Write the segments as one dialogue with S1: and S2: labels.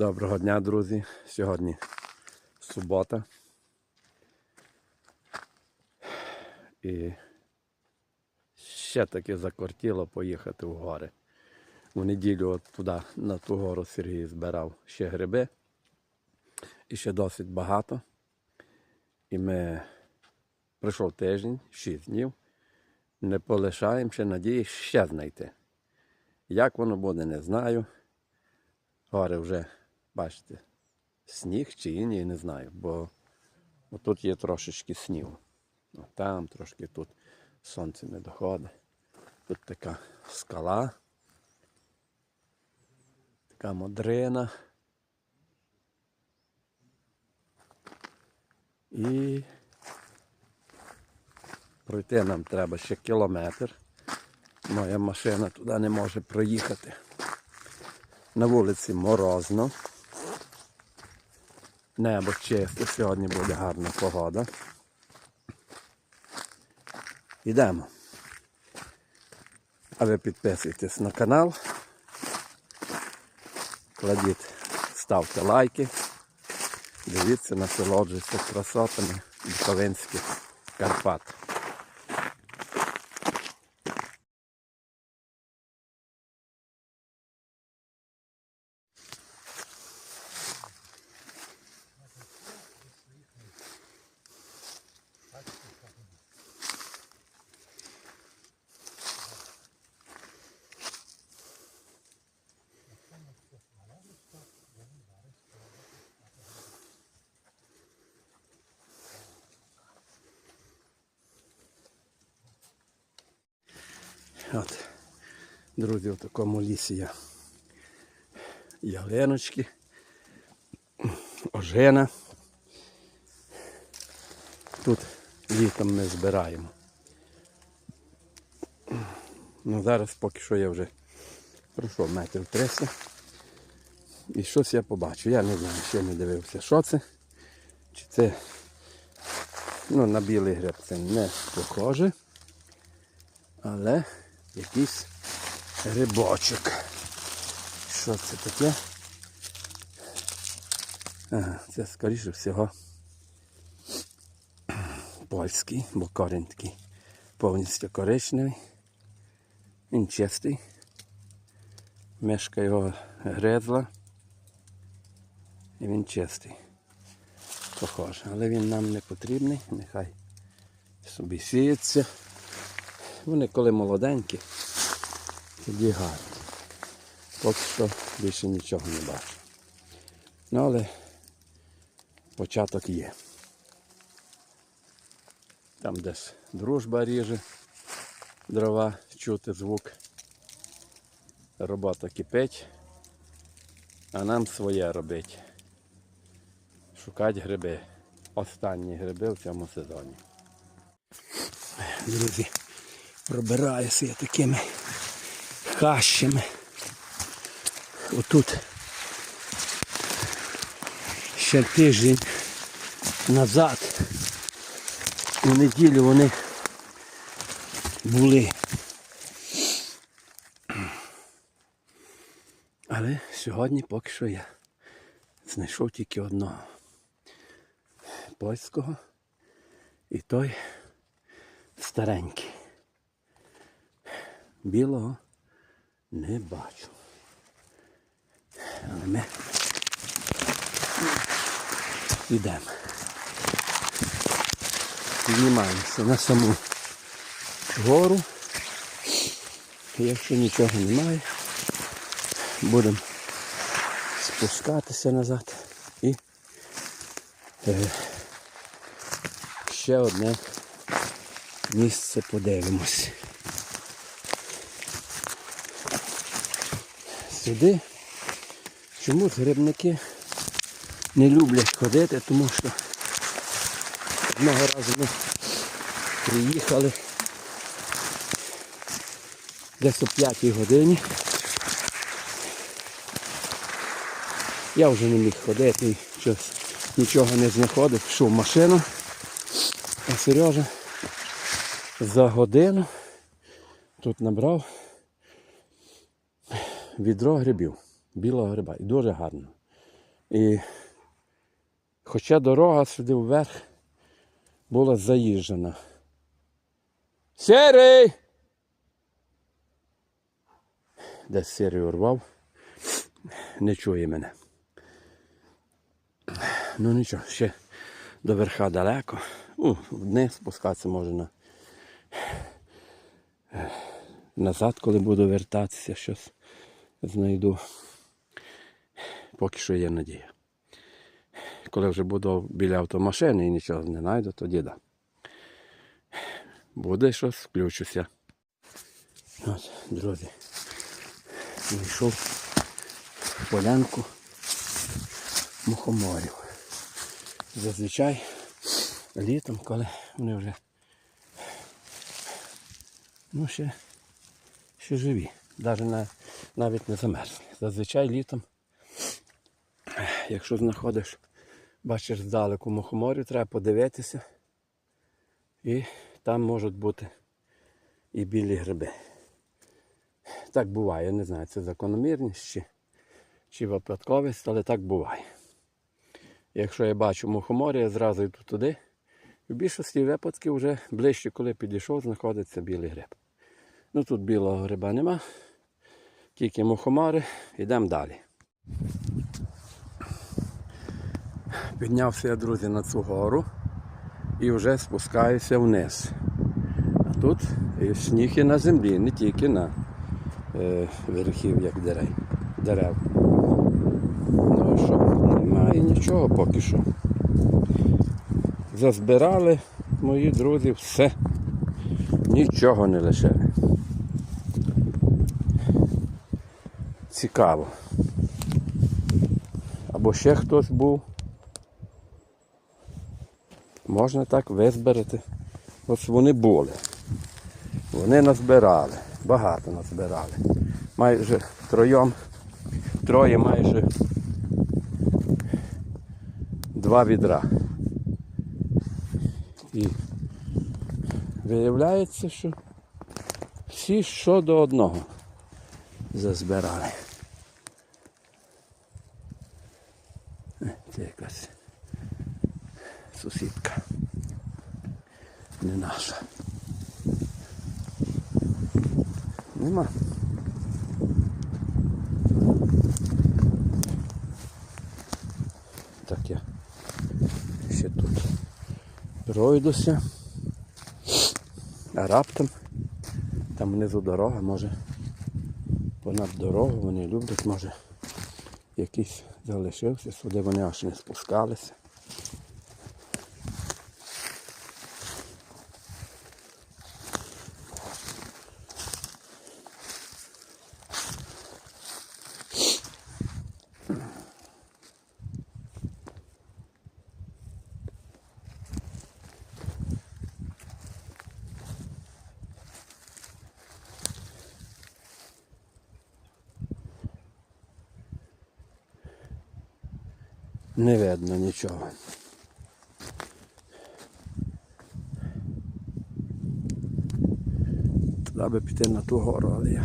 S1: Доброго дня, друзі. Сьогодні субота. І ще таки закортіло поїхати в гори. У неділю от туди, на ту гору Сергій збирав ще гриби. І ще досить багато. І ми пройшов тиждень, 6 днів. Не полишаємо ще надії ще знайти. Як воно буде, не знаю. Гори вже, бачите, сніг чи ні, не знаю, бо тут є трошечки снігу. О, там трошки тут сонце не доходить. Тут така скала, така модрина. І пройти нам треба ще кілометр. Моя машина туди не може проїхати. На вулиці морозно. Небо чисте, сьогодні буде гарна погода. Йдемо. А ви підписуйтесь на канал. Кладіть, ставте лайки. Дивіться, насолоджуйтесь красотами Буковинських Карпат. От, друзі, в такому лісі є ялиночки, ожина. Тут літом ми збираємо. Ну зараз поки що я вже пройшов метрів 300. І щось я побачу. Я не знаю, ще не дивився, що це. Чи це ну, на білий гриб це не похоже. Але якийсь грибочок. Що це таке? Ага, це скоріше всього польський, бо корінь такий повністю коричневий. Він чистий. Мешка його грезла. І він чистий. Похоже. Але він нам не потрібний. Нехай собі сіється. Вони коли молоденькі, тоді гарні. Поки що більше нічого не бачу. Ну але початок є. Там десь дружба ріже, дрова, чути звук. Робота кипить, а нам своє робить. Шукати гриби. Останні гриби в цьому сезоні. Друзі, пробираюся я такими хащами. Отут ще тиждень назад у неділю вони були. Але сьогодні поки що я знайшов тільки одного польського і той старенький. Білого не бачу. Але ми йдемо. Піднімаємося на саму гору. Якщо нічого немає, будемо спускатися назад і е, ще одне місце подивимось. Сюди чомусь грибники не люблять ходити, тому що одного разу ми приїхали десь о 5 годині. Я вже не міг ходити і щось нічого не знаходив, пішов машину. А Сережа за годину тут набрав відро грибів, білого гриба. І дуже гарно. І хоча дорога сюди вверх була заїжджена. Сірий! Десь сірий урвав. Не чує мене. Ну нічого, ще до верха далеко. Ну, вниз спускатися може на назад, коли буду вертатися, щось знайду. Поки що є надія. Коли вже буду біля автомашини і нічого не знайду, тоді да. Буде щось, включуся. От, друзі. Вийшов полянку мухоморів. Зазвичай літом, коли вони вже ну, ще, ще живі, навіть, на, навіть не замерзли. Зазвичай літом, якщо знаходиш, бачиш здалеку мухоморів, треба подивитися. І там можуть бути і білі гриби. Так буває, не знаю, це закономірність чи, чи випадковість, але так буває. Якщо я бачу мухоморі, я зразу йду туди. В більшості випадків вже ближче, коли підійшов, знаходиться білий гриб. Ну тут білого гриба нема, тільки мухомори, йдемо далі. Піднявся я, друзі, на цю гору і вже спускаюся вниз. А тут сніг і на землі, не тільки на е, верхів'ях дерев. дерев. Ну що, немає нічого поки що. Зазбирали мої друзі все. Нічого не лишили. Цікаво. Або ще хтось був. Можна так визбирати. Ось вони були. Вони назбирали. Багато назбирали. Майже троєм, троє майже два відра. І виявляється, що всі що до одного зазбирали. Це якась сусідка. Не наша. Нема. Так я ще тут пройдуся. А раптом там внизу дорога, може понад дорогу вони люблять, може якийсь залишився, сюди вони аж не спускалися. Не видно нічого. Туди би піти на ту гору, але я.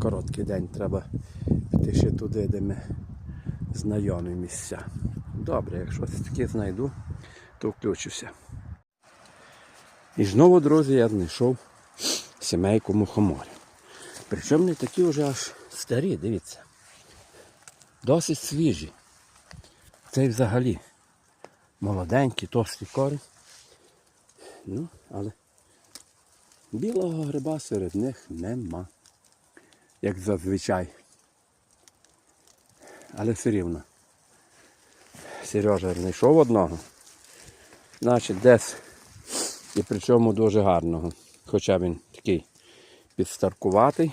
S1: Короткий день треба піти ще туди, де ми знайомі місця. Добре, якщо таке знайду, то включуся. І знову, друзі, я знайшов сімейку мухоморів. Причому не такі вже аж старі, дивіться. Досить свіжі. Цей взагалі молоденький, товстий корінь. Ну, але білого гриба серед них нема. Як зазвичай. Але все рівно. Сережа знайшов одного. Значить, десь і причому дуже гарного. Хоча він такий підстаркуватий,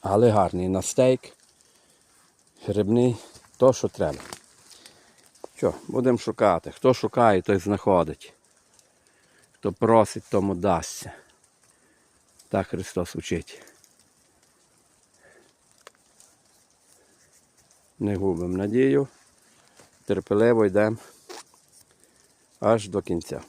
S1: але гарний на стейк. Грибний то, що треба. Що, будемо шукати. Хто шукає, той знаходить. Хто просить, тому дасться. Так Христос учить. Не губимо надію. Терпеливо йдемо аж до кінця.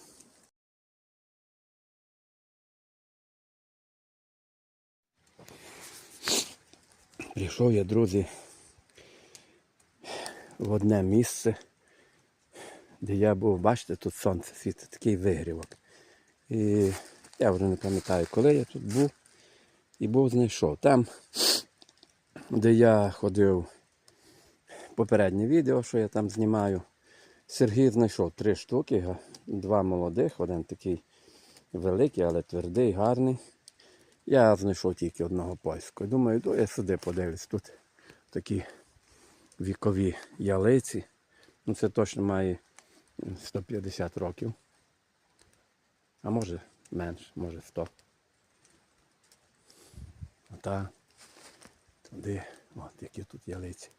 S1: Прийшов я, друзі, в одне місце, де я був, бачите, тут сонце світить, такий вигрівок. І я вже не пам'ятаю, коли я тут був. І був знайшов. Там, де я ходив попереднє відео, що я там знімаю, Сергій знайшов три штуки, два молодих, один такий великий, але твердий, гарний. Я знайшов тільки одного польського. Думаю, йду я сюди подивлюсь. Тут такі вікові ялиці. Ну це точно має 150 років. А може менше, може 100. Та туди, от які тут ялиці.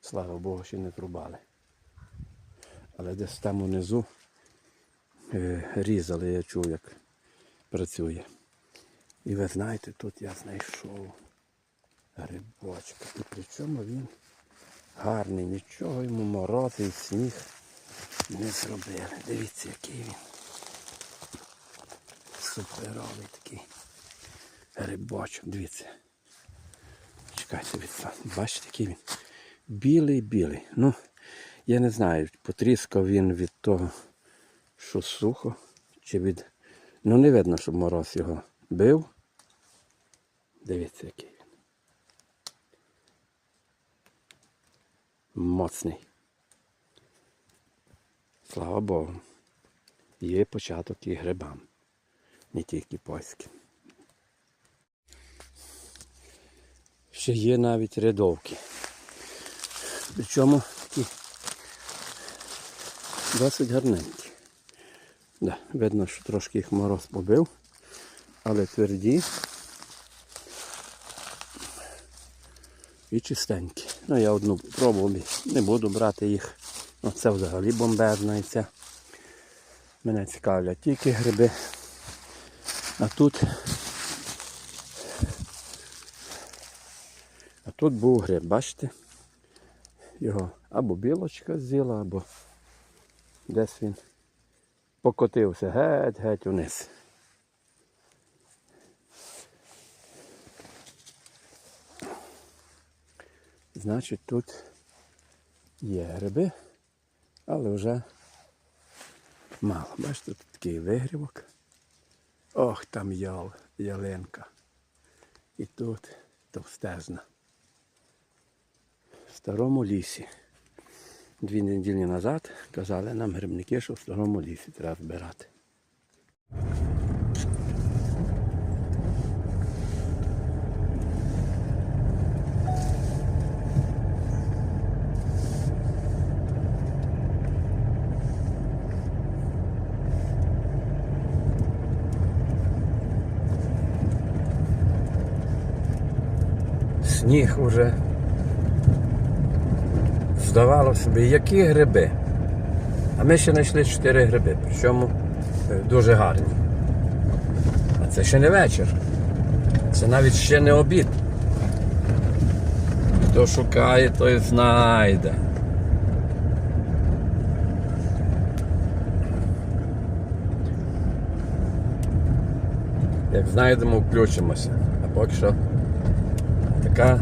S1: Слава Богу, ще не трубали. Але десь там унизу е, різали, я чув, як працює. І ви знаєте, тут я знайшов грибочка. І при чому він гарний, нічого йому мороз і сніг не зробили. Дивіться, який він. Суперовий такий грибочок. Дивіться. Чекайте від. Бачите, який він? Білий-білий. Ну, я не знаю, потріскав він від того, що сухо, чи від. Ну, не видно, щоб мороз його бив. Дивіться, який Моцний. Слава Богу. Є початок і грибам, не тільки польським. Ще є навіть рядовки. Причому такі досить гарненькі. Да, видно, що трошки їх мороз побив, але тверді і чистенькі. Ну я одну пробував, не буду брати їх. Ну, це взагалі бомбезна. Мене цікавлять тільки гриби. А тут А тут був гриб, бачите? Його або білочка з'їла, або десь він покотився геть-геть вниз. Значить, тут є гриби, але вже мало. Бачите, тут такий вигрівок. Ох, там ял, ялинка. І тут товстезна. В старому лісі. Дві неділі назад казали нам грибники, що в старому лісі треба збирати. Сніг уже здавалося б, які гриби. А ми ще знайшли 4 гриби, причому е, дуже гарні. А це ще не вечір. Це навіть ще не обід. Хто шукає, той знайде. Як знайдемо, включимося. А поки що така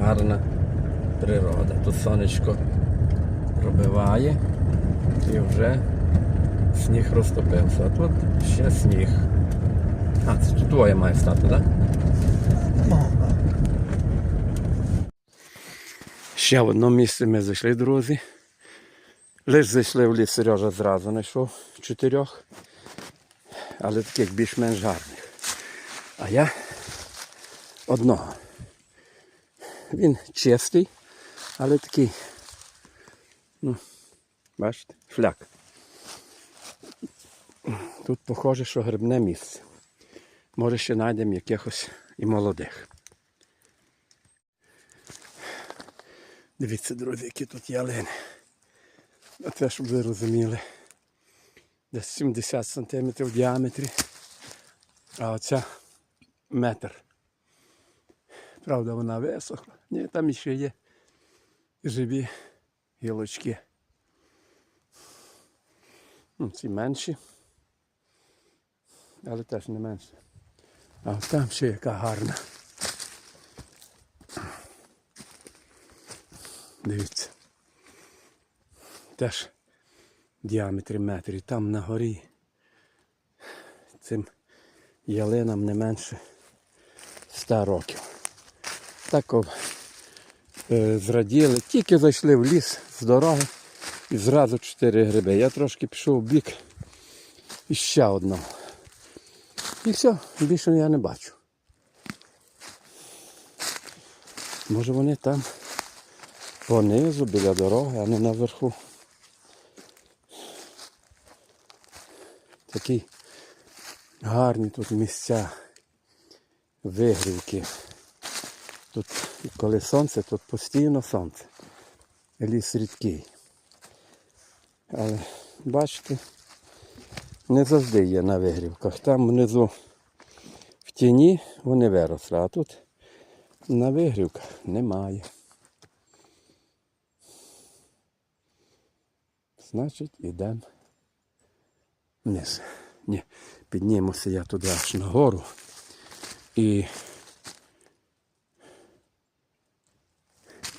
S1: гарна природа. Тут сонечко пробиває і вже сніг розтопився. А тут ще сніг. А, це тут двоє має стати, так? Ще в одно місце ми зайшли, друзі. Лиш зайшли в ліс, Сережа зразу знайшов чотирьох, але таких більш-менш гарних. А я одного. Він чистий, але такий, ну, бачите, фляк. Тут похоже, що грибне місце. Може ще знайдемо якихось і молодих. Дивіться, друзі, які тут ялини. Оце, щоб ви розуміли. Десь 70 см в діаметрі. А оця метр. Правда, вона висохла. Ні, там ще є живі гілочки. Ну, ці менші. Але теж не менше. А там ще яка гарна. Дивіться. Теж діаметрі метрів. Там на горі цим ялинам не менше 100 років. Так е, зраділи. Тільки зайшли в ліс з дороги і зразу чотири гриби. Я трошки пішов в бік і ще одного. І все, більше я не бачу. Може вони там понизу, біля дороги, а не наверху. Такі гарні тут місця, вигрівки. Тут коли сонце, тут постійно сонце. Ліс рідкий. Але бачите, не завжди є на вигрівках. Там внизу в тіні вони виросли, а тут на вигрівках немає. Значить, йдемо вниз. Ні, піднімуся я туди аж нагору. І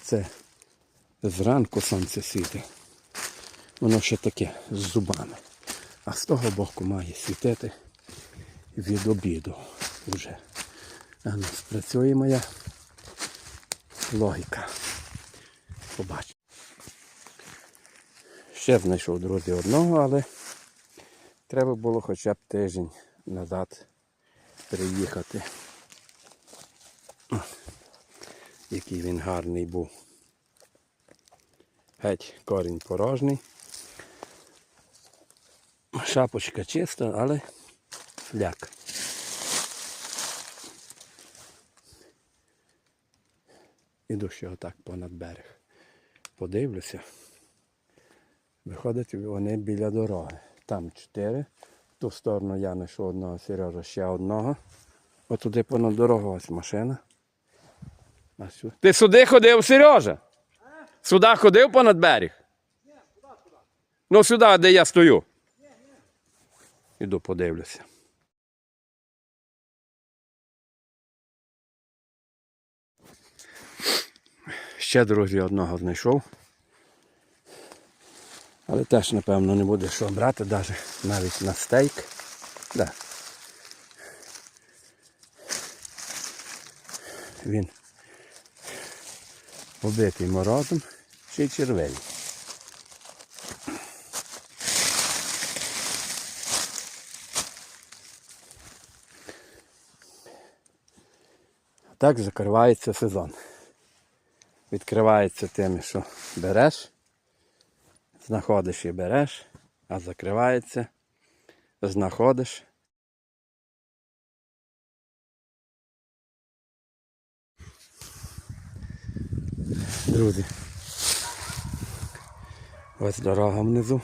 S1: це зранку сонце світить. Воно ще таке з зубами. А з того боку має світити від обіду вже. Ну, спрацює моя логіка. Побачимо. Ще знайшов, друзі, одного, але треба було хоча б тиждень назад приїхати. О, Який він гарний був. Геть корінь порожній. Шапочка чиста, але фляк. Іду ще отак понад берег. Подивлюся. Виходить, вони біля дороги. Там чотири. В ту сторону я знайшов одного Сережа, ще одного. Отуди понад дорогу ось машина. А сю- Ти сюди ходив, Сережа? Сюди ходив понад берег? Ну сюди, де я стою. Іду подивлюся. Ще, друзі, одного знайшов. Але теж, напевно, не буде що брати, навіть навіть на стейк. Да. Він побитий морозом, ще й. Так закривається сезон. Відкривається тим, що береш, знаходиш і береш, а закривається, знаходиш. Друзі, ось дорога внизу.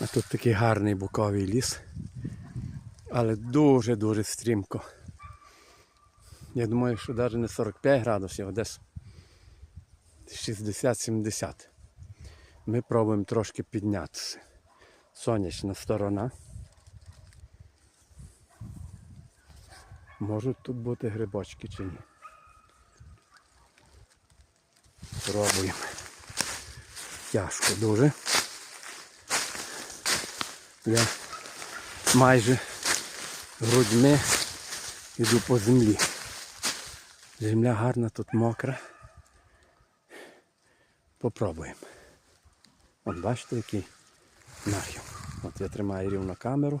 S1: А тут такий гарний буковий ліс, але дуже-дуже стрімко. Я думаю, що навіть не 45 градусів, а десь 60-70. Ми пробуємо трошки піднятися. Сонячна сторона. Можуть тут бути грибочки чи ні. Пробуємо. Тяжко дуже. Я майже грудьми йду по землі. Земля гарна, тут мокра. Попробуємо. От бачите, який нахил. От я тримаю рівно камеру.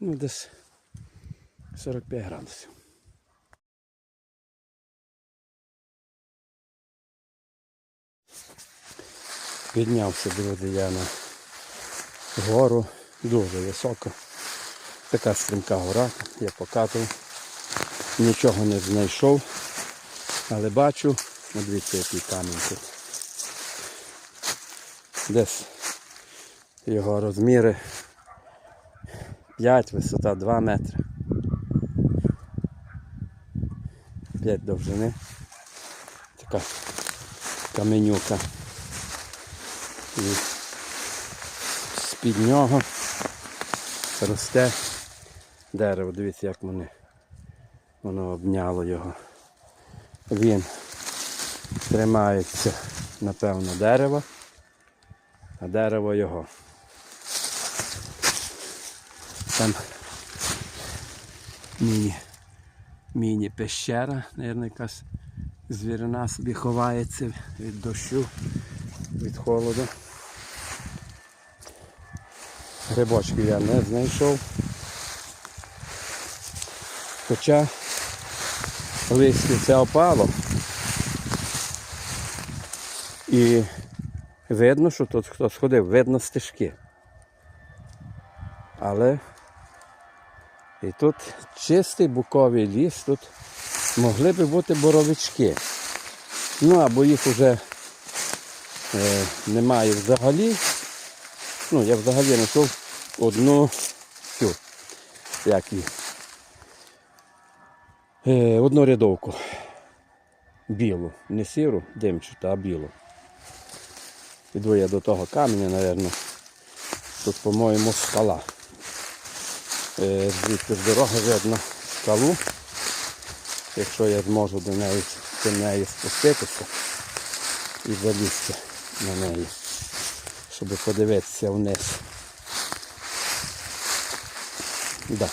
S1: Ну, десь 45 градусів. Піднявся, друзі, я на гору дуже високо. Така стрімка гора, я покатав. Нічого не знайшов, але бачу, дивіться, який камінь тут. Десь його розміри 5, висота 2 метри. 5 довжини. Така каменюка. І з-під нього росте дерево. Дивіться, як вони, воно обняло його. Він тримається, напевно, дерево, а дерево його. Там міні, міні мабуть, якась звірина собі ховається від дощу, від холоду. Грибочки я не знайшов. Хоча листя все опало. І видно, що тут хтось ходив, видно стежки. Але і тут чистий буковий ліс, тут могли би бути боровички. Ну або їх вже е, немає взагалі. Ну, я взагалі знайшов одну цю, як її, е, одну рядовку. Білу, не сіру, димчату, а білу. Іду я до того каменя, мабуть. Тут, по-моєму, скала. Е, звідти з дороги видно скалу. Якщо я зможу до неї, до неї спуститися і залізти на неї, щоб подивитися вниз. Да.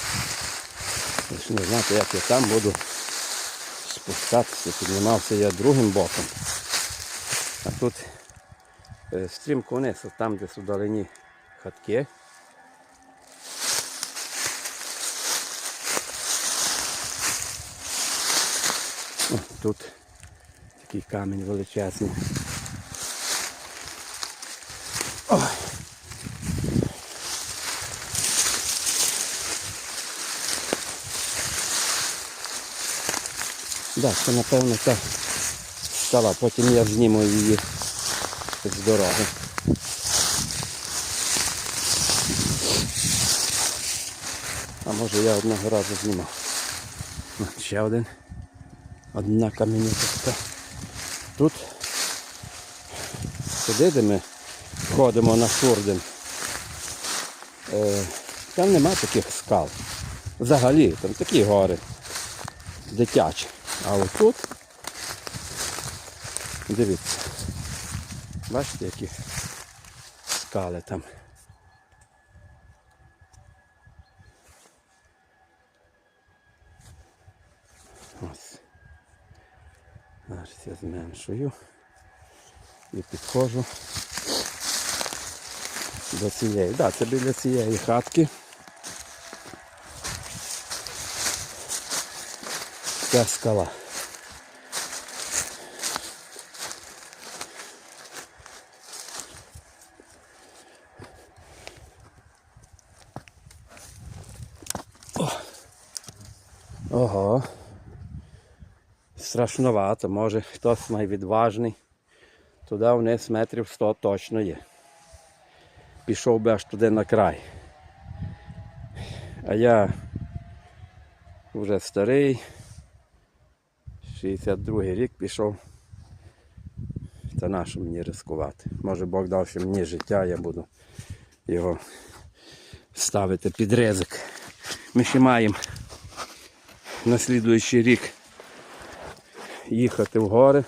S1: Я не знати, як я там буду спускатися. Піднімався я другим боком. А тут е, стрімко вниз, там десь у долині хатки. Тут такий камінь величезний. Ой. Да, це напевно та скала, потім я зніму її з дороги. А може я одного разу знімав. Ще один. Одна камінюка. Тут ми ходимо на Шурден. Е, там нема таких скал. Взагалі, там такі гори дитячі. А отут, дивіться, бачите, які скали там. Ось. Зараз я зменшую і підходжу до цієї. Так, да, це біля цієї хатки. Ця скала. Ого. Страшновато, може хтось найвідважний. Туди вниз метрів 100 точно є. Пішов би аж туди на край. А я вже старий. 62 рік пішов. Та нащо мені ризикувати? Може Бог дав ще мені життя, я буду його ставити під ризик. Ми ще маємо на слідуючий рік їхати в гори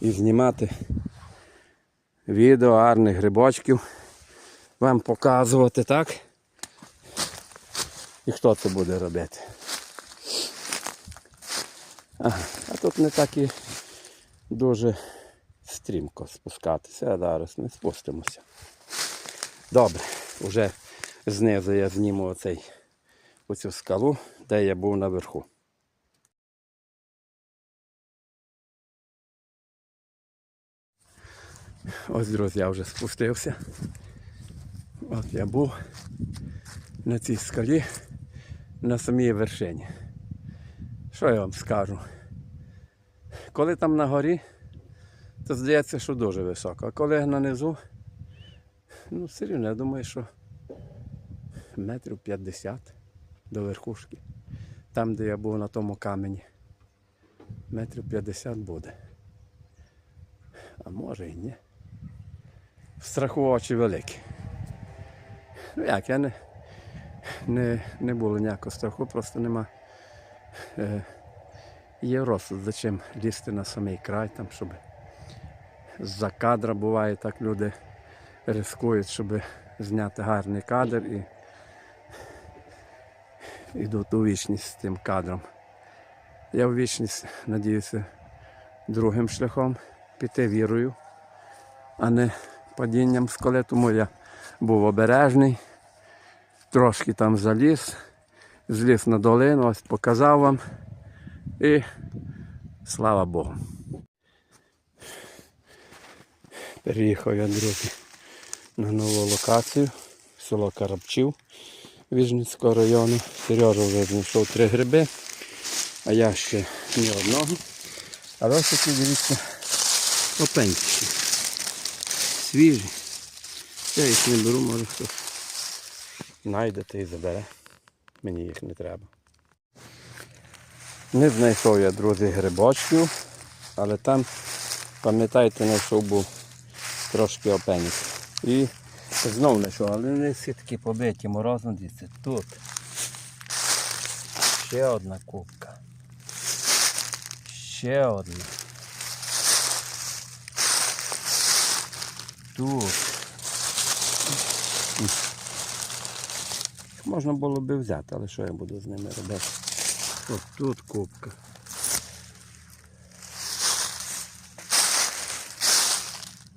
S1: і знімати відео гарних грибочків. Вам показувати, так? І хто це буде робити? Ага, а тут не так і дуже стрімко спускатися, а зараз не спустимося. Добре, вже знизу я зніму оцей, оцю скалу, де я був наверху. Ось, друзі, я вже спустився. От я був на цій скалі на самій вершині. Що я вам скажу? Коли там на горі, то здається, що дуже високо. А коли на низу, ну все рівно, я думаю, що метрів 50 до верхушки. Там, де я був на тому камені. Метрів 50 буде. А може і ні. Страху очі великі. Ну як, я не, не, не було ніякого страху, просто нема. Е, Є розсуд, зачем лізти на самий край, там, щоб за кадра буває так люди рискують, щоб зняти гарний кадр і йдуть у вічність з тим кадром. Я в вічність надіюся другим шляхом піти вірою, а не падінням скали, тому я був обережний, трошки там заліз, зліз на долину, ось показав вам. І слава Богу. Переїхав я, друзі, на нову локацію, село Карабчів Віжницького району. Сережа вже знайшов три гриби, а я ще ні одного. Але ось такі, дивіться, опенькі. Свіжі. Я їх не беру, може хтось знайдете і забере. Мені їх не треба. Не знайшов я, друзі, грибочків, але там, пам'ятаєте, знайшов був трошки опенік. І знов знайшов, але вони всі такі побиті морозом, дивіться, тут. Ще одна кубка. Ще одна. Тут. Можна було би взяти, але що я буду з ними робити? От тут кубка.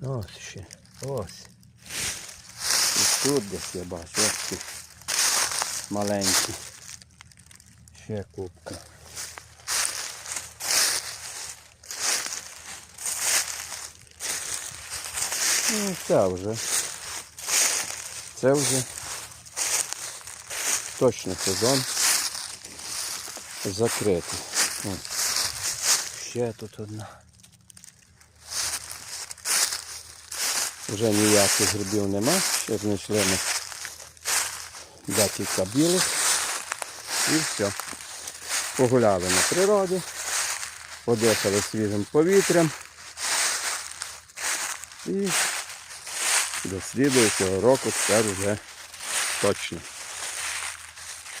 S1: Ось ще. Ось. І тут десь я бачу, ось ці маленькі. Ще кубка. Ну, це вже. Це вже точно сезон закритий. Ще тут одна. Вже ніяких грибів нема, ще знайшли ми декілька білих і все. Погуляли на природі, подихали свіжим повітрям і до слідуючого року тепер вже точно.